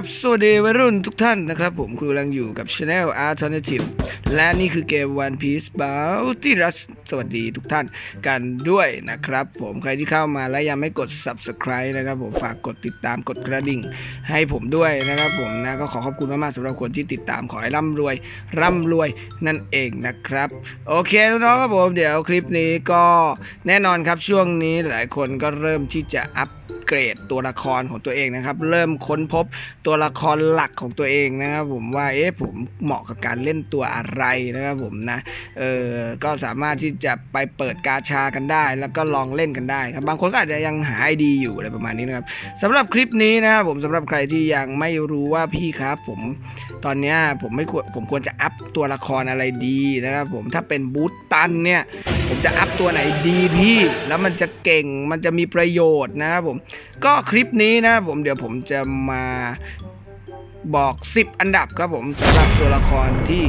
ครับ สวัสดีวัยรุ่นทุกท่านนะครับผมคุณกำลังอยู่กับ Channel Alternative และนี่คือเกม One Piece Bounty Rush สวัสดีทุกท่านกันด้วยนะครับ ผมใครที่เข้ามาแล้วยังไม่กด Subscribe นะครับผมฝากกดติดตามกดกระดิ่ง ให้ผมด้วยนะครับผมนะก็ขอขอบคุณมากๆสำหรับคนที่ติดตามขอให้ร่ำรวย ร่ำรวยนั่นเองนะครับ โอเคน้องครับผมเดี๋ยวคลิปนี้ก็แน่นอนครับช่วงนี้หลายคนก็เริ่มที่จะอัป เกรดตัวละครของตัวเองนะครับ เริ่มค้นพบตัวละครหลักของตัวเองนะครับ ผมว่าเอ๊ะผมเหมาะกับการเล่นตัวอะไรนะครับผมนะเออก็สามารถที่จะไปเปิดกาชากันได้ แล้วก็ลองเล่นกันได้ครับบางคนก็อาจจะยังหาไอดีอยู่อะไรประมาณนี้นะครับสำหรับคลิปนี้นะครับผมสำหรับใครที่ยังไม่รู้ว่าพี่ครับ ผมตอนเนี้ยผมไม่ควรผมควรจะอัพตัวละครอะไรดีนะครับผมถ้าเป็นบูตตันเนี่ยผมจะอัพตัวไหนดีพี่ แล้วมันจะเก่งมันจะมีประโยชน์นะครับผมก็คลิปนี้นะผมเดี๋ยวผมจะมาบอก 10 อันดับครับผมสำหรับตัวละครที่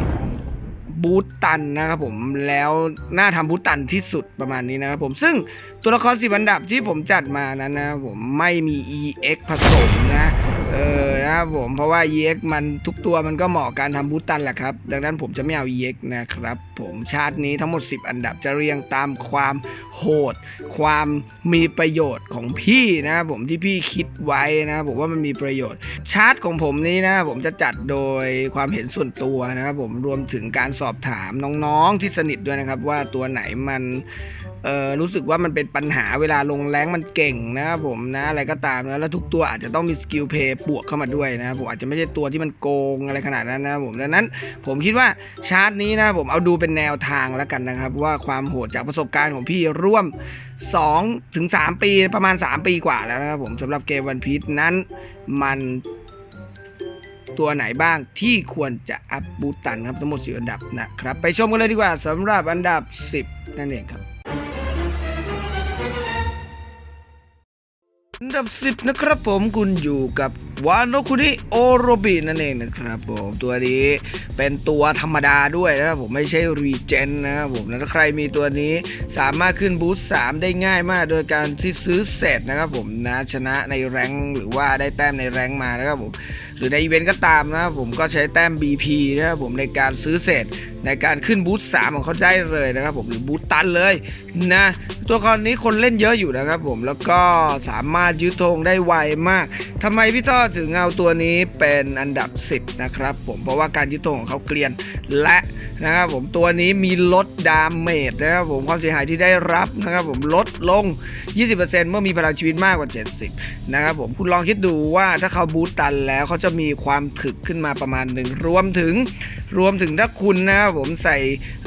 บูตตันนะครับผมแล้วน่าทำบูตตันที่สุดประมาณนี้นะครับผมซึ่งตัวละคร10อันดับที่ผมจัดมานั้นนะผมไม่มี EX ผสมนะเออนะครับผมเพราะว่า EX มันทุกตัวมันก็เหมาะกับการทำบูตตันแหละครับ ดังนั้นผมจะไม่เอา EX นะครับผมชาตินี้ทั้งหมด 10 อันดับจะเรียงตามความ โหด ความมีประโยชน์ของพี่นะผมที่พี่คิดไว้นะผมว่ามันมีประโยชน์ ชาร์ตของผมนี้นะผมจะจัดโดยความเห็นส่วนตัวนะครับผมรวมถึงการสอบถามน้องๆที่สนิทด้วยนะครับ ว่าตัวไหนมันเออรู้สึกว่ามันเป็นปัญหาเวลาลงแรงมันเก่งนะครับผมนะอะไรก็ตามนะแล้วทุกตัวอาจจะต้องมีสกิลเพย์บวกเข้ามาด้วยนะครับผมอาจจะไม่ใช่ตัวที่มันโกงอะไรขนาดนั้นนะครับผมดังนั้นผมคิดว่าชาร์ตนี้นะผมเอาดูเป็นแนวทางแล้วกันนะครับ ว่าความโหดจากประสบการณ์ของพี่ร่วม 2 ถึง 3 ปีประมาณ 3 ปีกว่าแล้วนะครับผมสำหรับเกมวันพีชนั้นมันตัวไหนบ้างที่ควรจะอัพบูตตันครับทั้งหมด 10 อันดับนะครับ ไปชมกันเลยดีกว่าสำหรับอันดับ 10 นั่นเองครับ อันดับ 10 นะครับผมคุณอยู่กับวานโนคุนิโอโรบินั่นเองนะครับผมตัวนี้เป็นตัวธรรมดาด้วยนะครับผมไม่ใช่รีเจนนะครับผมแล้วถ้าใครมีตัวนี้สามารถขึ้นบูสต์3ได้ง่ายมาก โดยการที่ซื้อเสร็จนะครับผมนะชนะในแรงหรือว่าได้แต้มในแรงมานะครับผมหรือในอีเวนต์ก็ตามนะครับผมก็ใช้แต้ม BP นะครับผมในการซื้อเสร็จ ในการขึ้นบูสต์3ของเขาได้เลยนะครับผมหรือบูสต์ตันเลยนะตัวครนี้คนเล่นเยอะอยู่นะครับผมแล้วก็สามารถยึดธงได้ไวมากทำไมพี่ต้อถึงเอาตัวนี้เป็นอันดับ 10 นะครับผมเพราะว่าการยึดธงของเขาเกลียนและนะครับผมตัวนี้มีลดดาเมจนะครับผมความเสียหายที่ได้รับนะครับผมลดลง 20%เมื่อมีพลังชีวิตมากกว่า 70นะครับผมคุณลองคิดดูว่าถ้าเขาบูตตันแล้วเขาจะมีความถึกขึ้นมาประมาณหนึ่งรวมถึง รวมถึงถ้าคุณนะครับผมใส่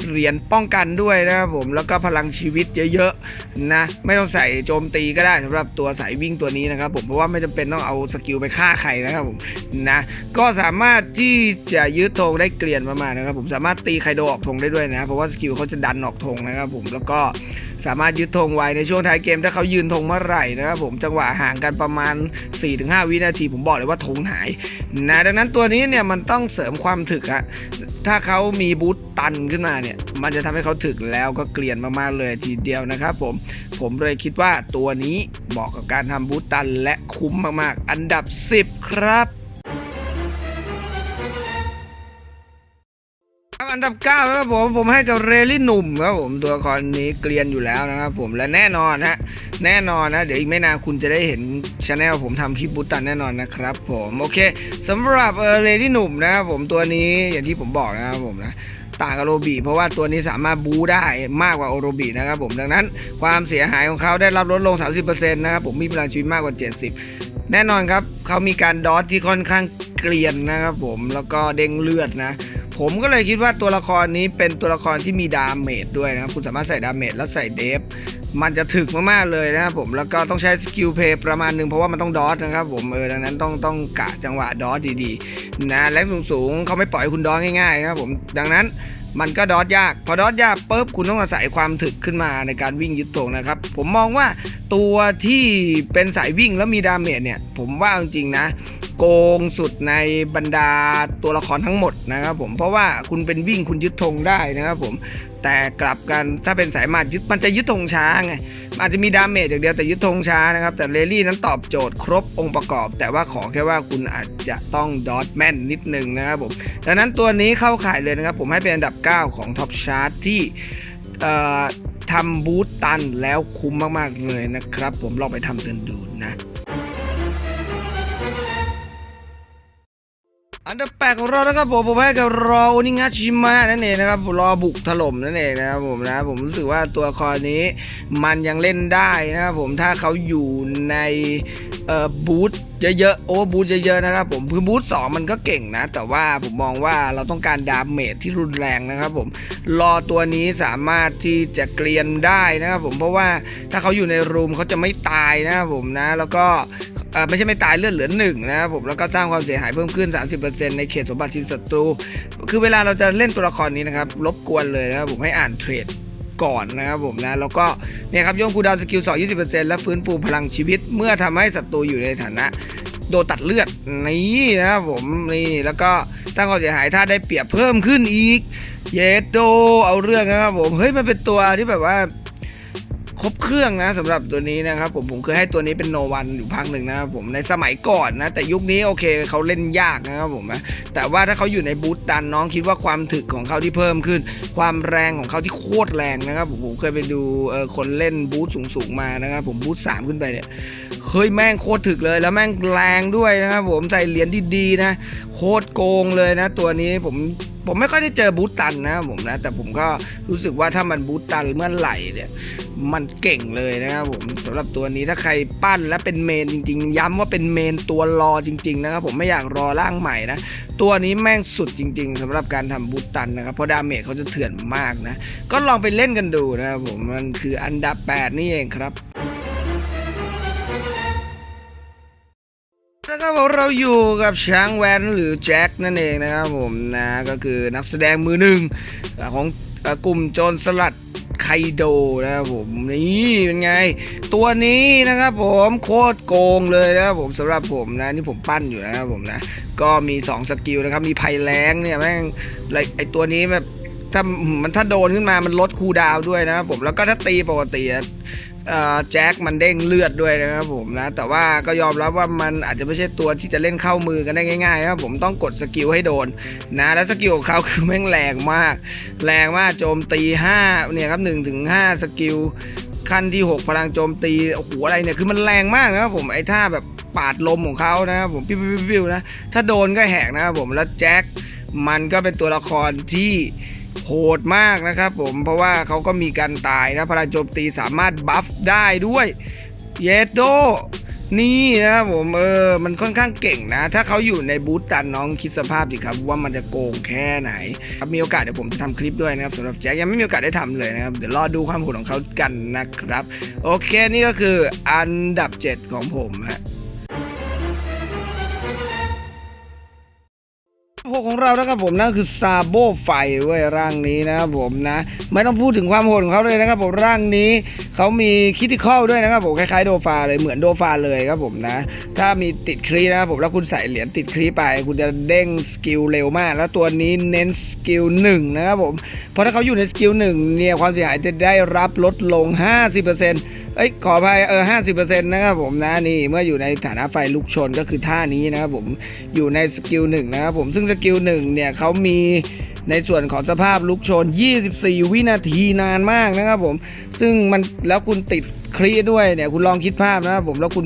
เหรียญป้องกันด้วยนะครับผมแล้วก็พลังชีวิตเยอะๆนะไม่ต้องใส่โจมตีก็ได้สำหรับตัวสายวิ่งตัวนี้นะครับผมเพราะว่าไม่จำเป็นต้องเอาสกิลไปฆ่าใครนะครับผมนะก็สามารถที่จะยึดธงได้เกลียนมากๆนะครับผมสามารถตีไคโดออกธงได้ด้วยนะเพราะว่าสกิลเขาจะดันออกธงนะครับผมแล้วก็สามารถยึดธงไว้ในช่วงท้ายเกมถ้าเขายืนธงเมื่อไหร่นะครับผมจังหวะห่างกันประมาณ 4-5 วินาที ผมบอกเลยว่าธงหายนะดังนั้นตัวนี้เนี่ยมันต้องเสริมความถึกอะถ้าเขามีบูตันขึ้นมาเนี่ย มันจะทำให้เขาถึกแล้วก็เกลียนมากๆเลยทีเดียวนะครับผม ผมเลยคิดว่าตัวนี้เหมาะกับการทำบูตตันและคุ้มมากๆ อันดับ 10ครับครับอันดับ9ครับผมผมให้กับเรลี่หนุ่มครับผมตัวละครนี้เกลียนอยู่แล้วนะครับผมและแน่นอนฮะแน่นอนนะ เดี๋ยวอีกไม่นานคุณจะได้เห็นช anel ผมทำคลิปบูตตันแน่นอนนะครับผมโอเคสำหรับเรลลี่หนุ่มนะครับผมตัวนี้อย่างที่ผมบอกนะครับผมนะ ต่างกับโรบีเพราะว่าตัวนี้สามารถบูได้มากกว่าโอโรบีนะครับผมดังนั้น ความเสียหายของเขาได้รับลดลง 30%นะครับผมมีพลังชีวิตมากกว่า 70 แน่นอนครับเขามีการดอทที่ค่อนข้างเกลียนนะครับผมแล้วก็เด้งเลือดนะผมก็เลยคิดว่าตัวละครนี้เป็นตัวละครที่มีดาเมจด้วยนะครับคุณสามารถใส่ดาเมจแล้วใส่เดฟมันจะถึกมากๆเลยนะครับผมแล้วก็ต้องใช้สกิลเพย์ประมาณหนึ่งเพราะว่ามันต้องดอทนะครับผมเออดังนั้นต้องต้องกะจังหวะดอทดีๆนะแรงสูงๆเขาไม่ปล่อยคุณดอทง่ายๆนะครับผมดังนั้น มันก็ดอทยาก พอดอทยากปุ๊บคุณต้องอาศัยความถึกขึ้นมาในการวิ่งยึดตรงนะครับ ผมมองว่าตัวที่เป็นสายวิ่งแล้วมีดาเมจเนี่ย ผมว่าจริงๆนะ โกงสุดในบรรดาตัวละครทั้งหมดนะครับผมเพราะว่าคุณเป็นวิ่งคุณยึดธงได้นะครับผมแต่กลับกันถ้าเป็นสายมาดยึดมันจะยึดธงช้าไงอาจจะมีดาเมจอย่างเดียวแต่ยึดธงช้านะครับ แต่เรลี่นั้นตอบโจทย์ครบองค์ประกอบ แต่ว่าขอแค่ว่าคุณอาจจะต้องดอทแม่นนิดนึงนะครับผมดังนั้นตัวนี้เข้าข่ายเลยนะครับ ผมให้เป็นอันดับ 9 ของท็อปชาร์ตที่ทำบูตตันแล้วคุ้มมากๆเลยนะครับ ผมลองไปทำกันดูนะ อันดับแปดของเรานะครับผมผมให้กับรอโอนิงาชิมะนั่นเองนะครับรอบุกถล่มนั่นเองนะครับผมนะผมรู้สึกว่าตัวละครนี้มันยังเล่นได้นะครับผมถ้าเขาอยู่ในเอ่อบูธเยอะๆโอ้บูธเยอะๆนะครับผมคือบูธสองมันก็เก่งนะ แต่ว่าผมมองว่าเราต้องการดาเมจที่รุนแรงนะครับผมรอตัวนี้สามารถที่จะเกลียนได้นะครับผมเพราะว่าถ้าเขาอยู่ในรูมเขาจะไม่ตายนะครับผมนะ แล้วก็ ไม่ใช่ไม่ตายเลือดเหลือหนึ่งนะครับผมแล้วก็สร้างความเสียหายเพิ่มขึ้น 30%ในเขตสมบัติทีมศัตรู คือเวลาเราจะเล่นตัวละครนี้นะครับรบกวนเลยนะครับผมให้อ่านเทรดก่อนนะครับผมนะแล้วก็เนี่ยครับย่งคูดาวสกิล2 20%และฟื้นฟูพลังชีวิต เมื่อทำให้ศัตรูอยู่ในฐานะโดนตัดเลือดนี่นะครับผมนี่แล้วก็สร้างความเสียหายถ้าได้เปรียบเพิ่มขึ้นอีก เยโดเอาเรื่องนะครับผมเฮ้ยมันเป็นตัวที่แบบว่า รบเครื่องนะสำหรับตัวนี้นะครับผมผมเคยให้ตัวนี้เป็นโนวันอยู่พักหนึ่งนะครับผมในสมัยก่อนนะแต่ยุคนี้โอเคเขาเล่นยากนะครับผมนะแต่ว่าถ้าเขาอยู่ในบูตดันน้องคิดว่าความถึกของเขาที่เพิ่มขึ้น ความแรงของเขาที่โคตรแรงนะครับผมผมเคยไปดูคนเล่นบูตสูงๆมานะครับผมบูตสามขึ้นไปเนี่ยเฮ้ยแม่งโคตรถึกเลยแล้วแม่งแรงด้วยนะครับผมใส่เหรียญดีๆนะโคตรโกงเลยนะ ตัวนี้ผม ผมไม่ค่อยได้เจอบูตตันนะผมนะ แต่ผมก็รู้สึกว่าถ้ามันบูตตันเมื่อไหร่เนี่ย มันเก่งเลยนะครับผมสำหรับตัวนี้ถ้าใครปั้นและเป็นเมนจริงๆ ย้ำว่าเป็นเมนตัวรอจริง ๆ นะครับผมไม่อยากรอร่างใหม่นะ ตัวนี้แม่งสุดจริง ๆสำหรับการทำบูตตันนะครับเพราะดาเมจเขาจะเถื่อนมากนะ ก็ลองไปเล่นกันดูนะครับผมมันคืออันดับ 8 นี่เองครับ แล้วก็บเราอยู่กับช้างแวนหรือแจ็คนั่นเองนะครับผมนะก็คือนักแสดงมือหนึ่งของกลุ่มโจรสลัดไคโดนะครับผมนี่เป็นไง ตัวนี้นะครับผมโคตรโกงเลยนะครับผมสำหรับผมนะนี่ผมปั้นอยู่นะครับผมนะก็มี 2 สกิลนะครับ มีภัยแรงเนี่ยแม่งไอตัวนี้แบบถ้ามันถ้าโดนขึ้นมามันลดคูดาวด้วยนะครับผมแล้วก็ถ้าตีปกติ แจ็คมันเด้งเลือดด้วยนะครับผมนะแต่ว่าก็ยอมรับว่ามันอาจจะไม่ใช่ตัวที่จะเล่นเข้ามือกันได้ง่ายๆครับผมต้องกดสกิลให้โดนนะแล้วสกิลของเขาคือแม่งแรงมาก แรงมากโจมตี5เนี่ยครับ1ถึง5สกิลขั้นที่ 6 พลังโจมตีโอ้โหอะไรเนี่ยคือมันแรงมากนะครับผมไอ้ท่าแบบปาดลมของเขานะครับผมปิ้วๆปิ้วๆนะถ้าโดนก็แหกนะครับผมแล้วแจ็คมันก็เป็นตัวละครที่ โหดมากนะครับผมเพราะว่าเขาก็มีการตายนะพลังโจมตีสามารถบัฟได้ด้วยเยโดนี่นะครับผมเออมันค่อนข้างเก่งนะ ถ้าเขาอยู่ในบูธตันน้องคิดสภาพดิครับว่ามันจะโกงแค่ไหนครับมีโอกาสเดี๋ยวผมจะทำคลิปด้วยนะครับสำหรับแจ็คยังไม่มีโอกาสได้ทำเลยนะครับ เดี๋ยวรอดูความโหดของเขากันนะครับ โอเคนี่ก็คืออันดับ 7 ของผมฮะ พวกของเรานะครับผมนั่นคือซาโบไฟเว้ยร่างนี้นะครับผมนะ ไม่ต้องพูดถึงความโหดของเขาเลยนะครับผมร่างนี้เขามีคิติคอลด้วยนะครับผมคล้ายๆโดฟาเลยเหมือนโดฟาเลยครับผมนะ ถ้ามีติดครีนะครับผมแล้วคุณใส่เหรียญติดครีไป คุณจะเด้งสกิลเร็วมาก แล้วตัวนี้เน้นสกิลหนึ่งนะครับผมเพราะถ้าเขาอยู่ในสกิลหนึ่งเนี่ยความเสียหายจะได้รับลดลง 50% เอ้ยขออภัยเออห้าสิบเปอร์เซ็นต์นะครับผมนะนี่เมื่ออยู่ในฐานะไฟลุกชนก็คือท่านี้นะครับผมอยู่ในสกิลหนึ่งนะครับผมซึ่งสกิลหนึ่งเนี่ยเขามีในส่วนของสภาพลุกชน 24 วินาทีนานมากนะครับผม ซึ่งมันแล้วคุณติดครีด้วยเนี่ยคุณลองคิดภาพนะครับผมแล้วคุณ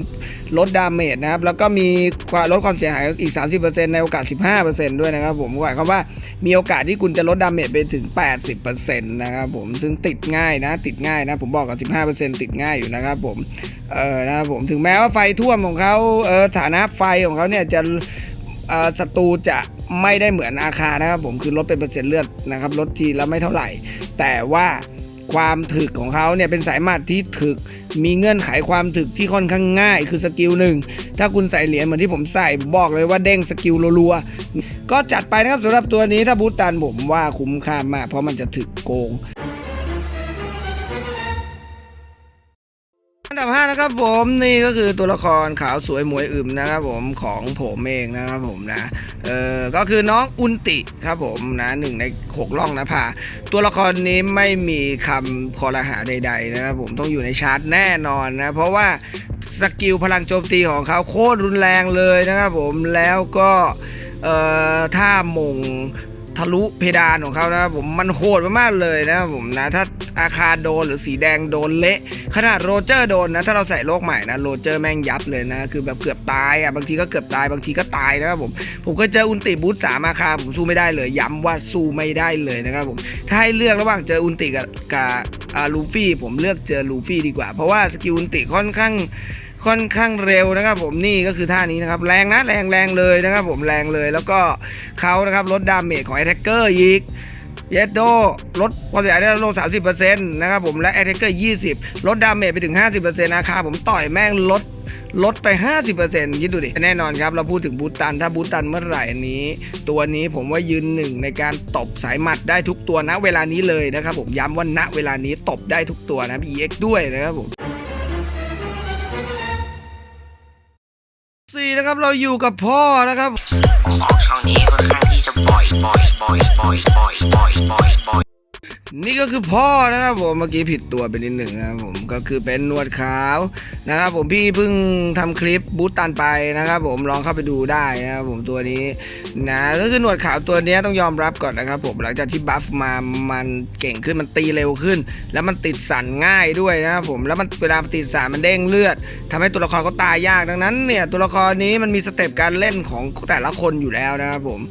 ลดดาเมจนะครับ แล้วก็มีความลดความเสียหายอีก 30%ในโอกาส 15%ด้วยนะครับผมหมายความว่ามีโอกาสที่คุณจะลดดาเมจไปถึง 80%นะครับผมซึ่งติดง่ายนะติดง่ายนะ ผมบอกกับ 15%ติดง่ายอยู่นะครับผมเออนะครับผมถึงแม้ว่าไฟท่วมของเขาเออฐานะไฟของเขาเนี่ยจะศัตรูจะไม่ได้เหมือนอาคานะครับผมคือลดเป็นเปอร์เซ็นต์เลือดนะครับลดทีและไม่เท่าไหร่ แต่ว่า ความถึกของเขาเนี่ยเป็นสายหมัดที่ถึก มีเงื่อนไขความถึกที่ค่อนข้างง่าย คือสกิลหนึ่งถ้าคุณใส่เหรียญเหมือนที่ผมใส่ผมบอกเลยว่าเด้งสกิลรัวๆก็จัดไปนะครับสำหรับตัวนี้ถ้าบูตตันผมว่าคุ้มค่ามากเพราะมันจะถึกโกง ดับ 5 นะครับผมนี่ก็คือตัวละครขาวสวยหมวยอึมนะครับผมของผมเองนะครับผมนะเออก็คือน้องอุนติครับผมนะหนึ่งในหกล่องนะพาตัวละครนี้ไม่มีคำคอรหาใด ๆ นะครับผมต้องอยู่ในชาร์ตแน่นอนนะ เพราะว่าสกิลพลังโจมตีของเขาโคตรรุนแรงเลยนะครับผมแล้วก็เอ่อถ้ามง ทะลุเพดานของเขานะครับผมมันโหดมากๆเลยนะผมนะถ้าอาคารโดนหรือสีแดงโดนเละขนาดโรเจอร์โดนนะถ้าเราใส่โลกใหม่นะโรเจอร์แม่งยับเลยนะคือแบบเกือบตายอะบางทีก็เกือบตายบางทีก็ตายนะครับผมผมก็เจออุนติบูทสามอาคาผมสู้ไม่ได้เลย ย้ำว่าสู้ไม่ได้เลยนะครับผมถ้าให้เลือกระหว่างเจออุนติกับกับอ่าลูฟี่ผมเลือกเจอลูฟี่ดีกว่า เพราะว่าสกิลอุนติค่อนข้าง ค่อนข้างเร็วนะครับ ผมนี่ก็คือท่านี้นะครับแรงนะแรงแรงเลยนะครับ ผมแรงเลยแล้วก็เขานะครับลดดาเมจของ a t แท c เกอร์อีกเยดโดลดความเสียหายได้ลง 30%นะครับผมและ a t แท c เกอร์ 20 ลดดาเมจไปถึง 50%อาคาผมต่อยแม่งลดลดไป 50%คิดดูดิ แน่นอนครับ เราพูดถึงบูตัน ถ้าบูตันเมื่อไหร่นี้ ตัวนี้ผมว่ายืนหนึ่งในการตบสายหมัดได้ทุกตัวณเวลานี้เลยนะครับผมย้ำว่าณเวลานี้ตบได้ทุกตัวนะ EX ด้วยนะครับผมีนะครับ เราอยู่กับพ่อนะครับ ออกช่องนี้ค่อนข้างที่จะบ่อยบ่อยบ่อยบ่อยบ่อยบ่อยบ่อย นี่ก็คือพ่อนะครับผมเมื่อกี้ผิดตัวไปนิดหนึ่งนะครับผมก็คือเป็นนวดขาวนะครับผมพี่เพิ่งทำคลิปบูตตันไปนะครับผมลองเข้าไปดูได้นะครับผมตัวนี้นะก็คือหนวดขาวตัวนี้ต้องยอมรับก่อนนะครับผมหลังจากที่บัฟมามันเก่งขึ้นมันตีเร็วขึ้น แล้วมันติดสันง่ายด้วยนะครับผมแล้วมันเวลาติดสันมันเด้งเลือดทำให้ตัวละครเขาตายยากดังนั้นเนี่ยตัวละครนี้มันมีสเต็ปการเล่นของแต่ละคนอยู่แล้วนะครับผม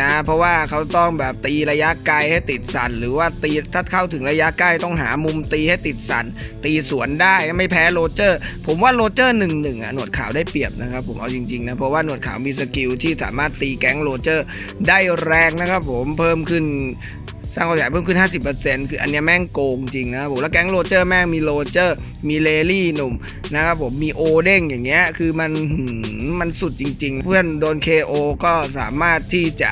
นะเพราะว่าเขาต้องแบบตีระยะไกลให้ติดสันหรือว่าตีถ้าเข้าถึงระยะใกล้ต้องหามุมตีให้ติดสัน ตีสวนได้ไม่แพ้โรเจอร์ ผมว่าโรเจอร์หนึ่งหนึ่งอะหนวดขาวได้เปรียบนะครับผมเอาจริงๆนะเพราะว่าหนวดขาวมีสกิลที่สามารถตีแก๊งโรเจอร์ได้แรงนะครับผมเพิ่มขึ้นสร้างความเสียหายเพิ่มขึ้น 50%คืออันนี้แม่งโกงจริงนะครับผมแล้วแก๊งโรเจอร์แม่งมีโรเจอร์ มีเลลี่หนุ่มนะครับผมมีโอเด้งอย่างเงี้ยคือมันมมันสุดจริง ๆ เพื่อนโดน KO ก็สามารถที่จะ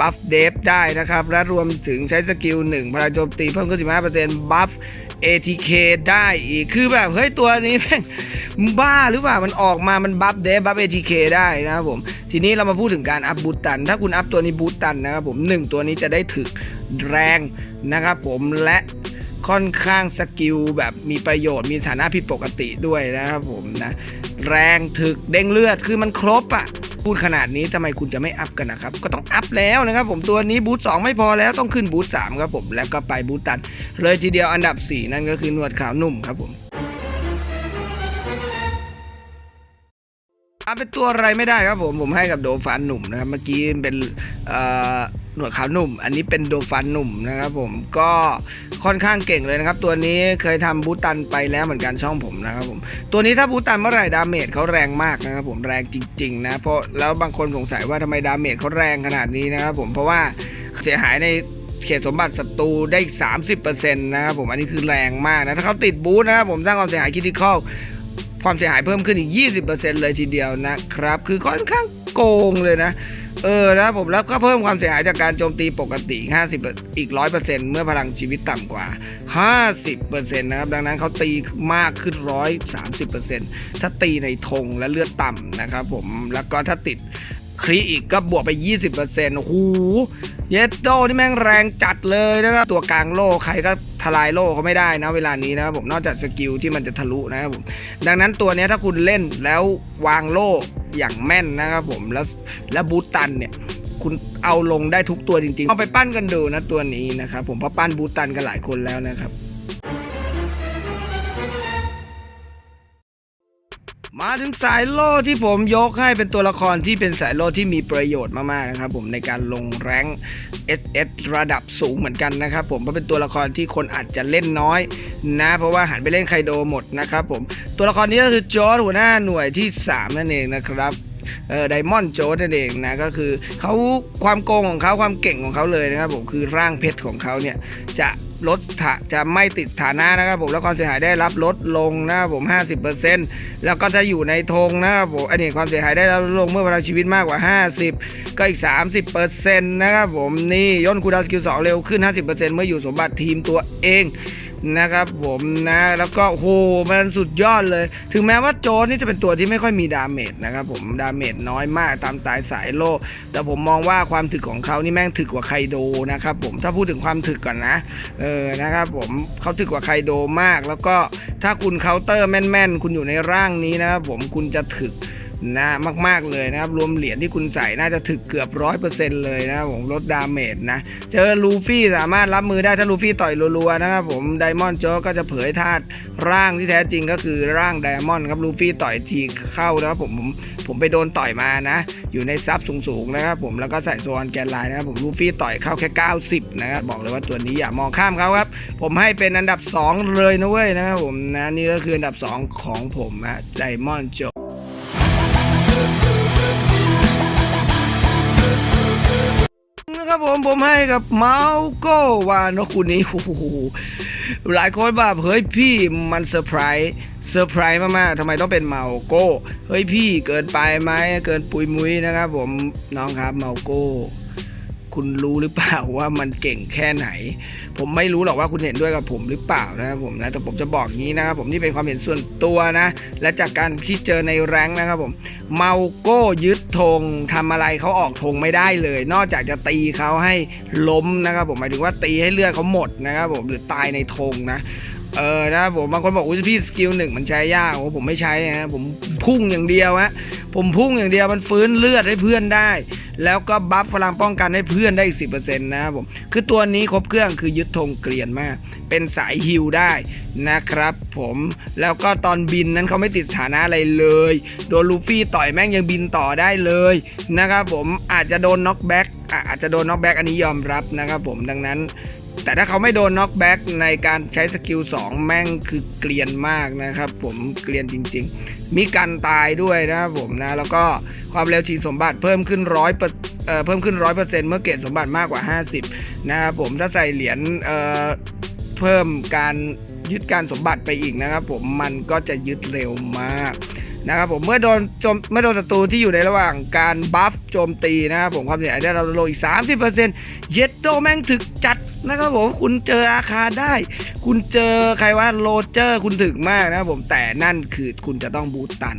บัฟเดฟได้นะครับ และรวมถึงใช้สกิล1พลังโจมตีเพิ่มขึ้น 15%บัฟ ATK ได้อีก คือแบบเฮ้ยตัวนี้แม่งบ้าหรือเปล่า มันออกมามันบัฟเดฟบัฟ ATK ได้นะครับผม ทีนี้เรามาพูดถึงการอัพบูตตัน ถ้าคุณอัพตัวนี้บูตตันนะครับผมหนึ่งตัวนี้จะได้ถึกแรงนะครับผมและค่อนข้างสกิลแบบมีประโยชน์มีฐานะผิดปกติด้วยนะครับผมนะ แรงถึกเด้งเลือดคือมันครบอะ พูดขนาดนี้ทำไมคุณจะไม่อัพกันนะครับ ก็ต้องอัพแล้วนะครับผมตัวนี้บูธ2ไม่พอแล้วต้องขึ้นบูธ3ครับผมแล้วก็ไปบูธตันเลยทีเดียวอันดับ 4 นั่นก็คือหนวดขาวหนุ่มครับผม อาเป็นตัวอะไรไม่ได้ครับผม ผมให้กับโดฟานหนุ่มนะครับ เมื่อกี้เป็นหนวดขาวหนุ่ม อันนี้เป็นโดฟานหนุ่มนะครับผม ก็ค่อนข้างเก่งเลยนะครับ ตัวนี้เคยทำบูตันไปแล้วเหมือนกันช่องผมนะครับผม ตัวนี้ถ้าบูตันเมื่อไหร่ดาเมจเขาแรงมากนะครับผมแรงจริงๆนะเพราะแล้วบางคนสงสัยว่าทำไมดาเมจเขาแรงขนาดนี้นะครับผมเพราะว่าเสียหายในเขตสมบัติศัตรูได้อีก 30%นะครับผม อันนี้คือแรงมากนะ ถ้าเขาติดบูธนะครับผมสร้างความเสียหายคิดที่เข้า ความเสียหายเพิ่มขึ้นอีก 20%เลยทีเดียวนะครับ คือค่อนข้างโกงเลยนะ เออนะครับผมแล้วก็เพิ่มความเสียหายจากการโจมตีปกติอีก50 อีก 100%เมื่อพลังชีวิตต่ำกว่า 50%นะครับ ดังนั้นเขาตีมากขึ้น 130%ถ้าตีในธงและเลือดต่ำนะครับผม แล้วก็ถ้าติด ครีอีกก็บวกไป 20%โอ้โหเยดโดนี่แม่งแรงจัดเลยนะครับตัวกลางโล่ใครก็ทลายโล่เขาไม่ได้นะเวลานี้นะครับผมนอกจากสกิลที่มันจะทะลุนะครับผมดังนั้นตัวนี้ถ้าคุณเล่นแล้ววางโล่อย่างแม่นนะครับผมแล้วแล้วบูตตันเนี่ยคุณเอาลงได้ทุกตัวจริงๆเอาไปปั้นกันดูนะตัวนี้นะครับผมเพราะปั้นบูตตันกันหลายคนแล้วนะครับ มาถึงสายโล่ที่ผมยกให้เป็นตัวละครที่เป็นสายโล่ที่มีประโยชน์มากๆนะครับผมในการลงแรง SS ระดับสูงเหมือนกันนะครับผมเพราะเป็นตัวละครที่คนอาจจะเล่นน้อยนะเพราะว่าหันไปเล่นไคโดหมดนะครับผมตัวละครนี้ก็คือจอร์ดหัวหน้าหน่วยที่ 3 นั่นเองนะครับเออไดมอนด์โจนั่นเองนะก็คือเขาความโกงของเขาความเก่งของเขาเลยนะครับผมคือร่างเพชรของเขาเนี่ยจะ ลดจะไม่ติดฐานะนะครับผมแล้วความเสียหายได้รับลดลงนะครับผม 50%แล้วก็ถ้าอยู่ในธงนะครับผมอันนี้ความเสียหายได้รับลดลงเมื่อพลังชีวิตมากกว่า 50 ก็อีก 30%นะครับผมนี่ย่นคูลดาวน์สกิล2เร็วขึ้น 50%เมื่ออยู่สมบัติทีมตัวเอง นะครับผมนะแล้วก็โหมันสุดยอดเลย ถึงแม้ว่าโจนนี่จะเป็นตัวที่ไม่ค่อยมีดาเมจนะครับผมดาเมจน้อยมากตามตายสายโลแต่ผมมองว่าความถึกของเขานี่แม่งถึกกว่าไคโดนะครับผมถ้าพูดถึงความถึกก่อนนะเออนะครับผมเขาถึกกว่าไคโดมาก แล้วก็ถ้าคุณเคาน์เตอร์แม่นๆ คุณอยู่ในร่างนี้นะครับผมคุณจะถึก นะมาก ๆ เลยนะครับ รวมเหรียญที่คุณใส่น่าจะถึกเกือบร้อยเปอร์เซ็นต์เลยนะครับผมลดดาเมจนะ เจอลูฟี่สามารถรับมือได้ ถ้าลูฟี่ต่อยรัวๆนะครับผมไดมอนด์โจก็จะเผยธาตุร่างที่แท้จริงก็คือร่างไดมอนด์ครับลูฟี่ต่อยทีเข้านะครับผมผมผมไปโดนต่อยมานะ อยู่ในซับสูงๆนะครับผมแล้วก็ใส่โซนแกนไลน์นะครับผมลูฟี่ต่อยเข้าแค่ 90 นะครับบอกเลยว่าตัวนี้อย่ามองข้ามเขาครับ ผมให้เป็นอันดับ 2 เลยนะเว้ยนะครับผมนะนี่ก็คืออันดับ 2 ของผมนะไดมอนด์โจ ครับผมผมให้กับเมาโก้วานกคุณนี้โอ้โหหลายคนแบบเฮ้ยพี่มันเซอร์ไพรส์เซอร์ไพรส์มากๆทำไมต้องเป็นเมาโก้ เฮ้ยพี่เกินไปไหมเกินปุยมุ้ยนะครับผมน้องครับเมาโก้ คุณรู้หรือเปล่าว่ามันเก่งแค่ไหน ผมไม่รู้หรอกว่าคุณเห็นด้วยกับผมหรือเปล่านะครับผมนะแต่ผมจะบอกงี้นะครับผมนี่เป็นความเห็นส่วนตัวนะ และจากการที่เจอในแรงนะครับผมเมาโก้ยึดธงทำอะไรเขาออกธงไม่ได้เลย นอกจากจะตีเขาให้ล้มนะครับผมหมายถึงว่าตีให้เลือดเขาหมดนะครับผมหรือตายในธงนะเออนะผมบางคนบอกอุ้ยพี่สกิลหนึ่งมันใช้ยากโอ้ผมไม่ใช้นะผมพุ่งอย่างเดียวฮะผมพุ่งอย่างเดียวมันฟื้นเลือดให้เพื่อนได้ แล้วก็บัฟพลังป้องกันให้เพื่อนได้อีกสินะครับผม คือตัวนี้ครบเครื่องคือยึดธงเกลียนมาก เป็นสายฮิลได้นะครับผมแล้วก็ตอนบินนั้นเขาไม่ติดฐานะอะไรเลย โดนลูฟี่ต่อยแม่งยังบินต่อได้เลยนะครับผมอาจจะโดนน็อกแบ็กอาจจะโดนน็อกแบ็กอันนี้ยอมรับนะครับผมดังนั้น แต่ถ้าเขาไม่โดนน็อกแบ็กในการใช้สกิล 2 แม่งคือเกลียนมากนะครับ ผมเกลียนจริง ๆ มีการตายด้วยนะครับผมนะ แล้วก็ความเร็วฉีสมบัติเพิ่มขึ้นร้อยเอ่อเพิ่มขึ้นร้อยเปอร์เซ็นต์เมื่อเกรดสมบัติมากกว่า 50 นะครับผมถ้าใส่เหรียญเอ่อเพิ่มการยึดการสมบัติไปอีกนะครับผมมันก็จะยึดเร็วมาก นะครับผมเมื่อโดนโจมเมื่อโดนศัตรูที่อยู่ในระหว่างการบัฟโจมตีนะครับผมความเสียหายได้เราลดอีก 30%เย็ดโตแม่งถึกจัดนะครับผมคุณเจออาคาได้ คุณเจอใครว่าโรเจอร์คุณถึกมากนะครับผมแต่นั่นคือคุณจะต้องบูตตัน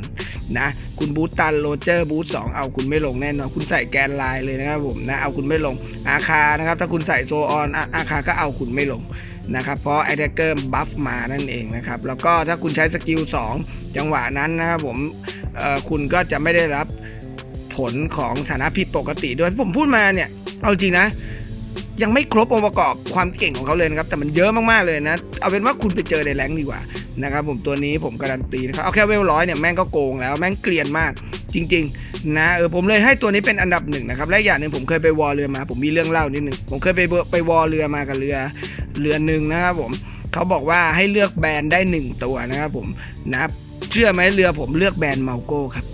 นะคุณบูตตันโรเจอร์บูตสองเอาคุณไม่ลงแน่นอนคุณใส่แกนไลน์เลยนะครับผมนะเอาคุณไม่ลงอาคานะครับถ้าคุณใส่โซออนอาคาก็เอาคุณไม่ลง นะครับเพราะไอเดเกอร์บัฟมานั่นเองนะครับแล้วก็ถ้าคุณใช้สกิล2จังหวะนั้นนะครับผมคุณก็จะไม่ได้รับผลของสถานะผิดปกติด้วยผมพูดมาเนี่ยเอาจริงนะยังไม่ครบองค์ประกอบความเก่งของเขาเลยนะครับ แต่มันเยอะมาก ๆ เลยนะ เอาเป็นว่าคุณไปเจอในแรงดีกว่านะครับผมตัวนี้ผมการันตีนะครับ เอาแค่เวลร้อยเนี่ยแม่งก็โกงแล้ว แม่งเกลียนมากจริง ๆ นะเออผมเลยให้ตัวนี้เป็นอันดับหนึ่งนะครับ และอย่างหนึ่งผมเคยไปวอลเรือมา ผมมีเรื่องเล่านิดนึงผมเคยไปไปวอลเรือมากับเรือ เรือหนึ่งนะครับผมเขาบอกว่าให้เลือกแบรนด์ได้หนึ่งตัวนะครับผมนะเชื่อไหมเรือผมเลือกแบรนด์เมาโก้ครับ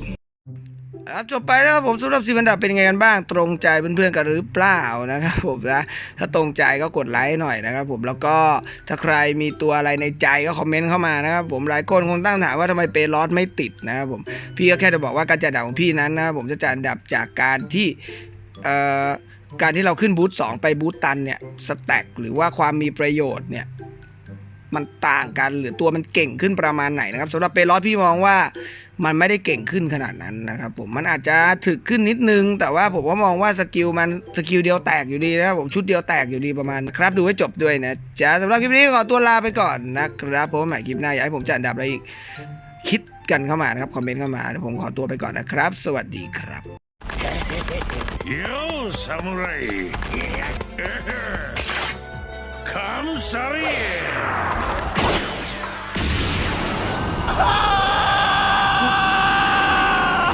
ครับจบไปแล้วครับผมสำหรับสิบันดับเป็นไงกันบ้างตรงใจเพื่อนๆกันหรือเปล่านะครับผมนะถ้าตรงใจก็กดไลค์หน่อยนะครับผมแล้วก็ถ้าใครมีตัวอะไรในใจก็คอมเมนต์เข้ามานะครับผมหลายคนคงตั้งถามว่าทำไมเปรอสไม่ติดนะครับผมพี่ก็แค่จะบอกว่าการจัดอันดับของพี่นั้นนะครับผมจะจัดอันดับจากการที่เอ่อ การที่เราขึ้นบูธ2ไปบูธตันเนี่ยสแต็กหรือว่าความมีประโยชน์เนี่ยมันต่างกันหรือตัวมันเก่งขึ้นประมาณไหนนะครับสำหรับเปรอสพี่มองว่ามันไม่ได้เก่งขึ้นขนาดนั้นนะครับผมมันอาจจะถึกขึ้นนิดนึง แต่ว่าผมว่ามองว่าสกิลมันสกิลเดียวแตกอยู่ดีนะครับผมชุดเดียวแตกอยู่ดีประมาณครับดูให้จบด้วยนะจ๊ะสำหรับคลิปนี้ขอตัวลาไปก่อนนะครับผมใหม่คลิปหน้าอยากให้ผมจัดอันดับอะไรอีกคิดกันเข้ามานะครับคอมเมนต์เข้ามาผมขอตัวไปก่อนนะครับ สวัสดีครับ Yo, samurai. Come, sorry.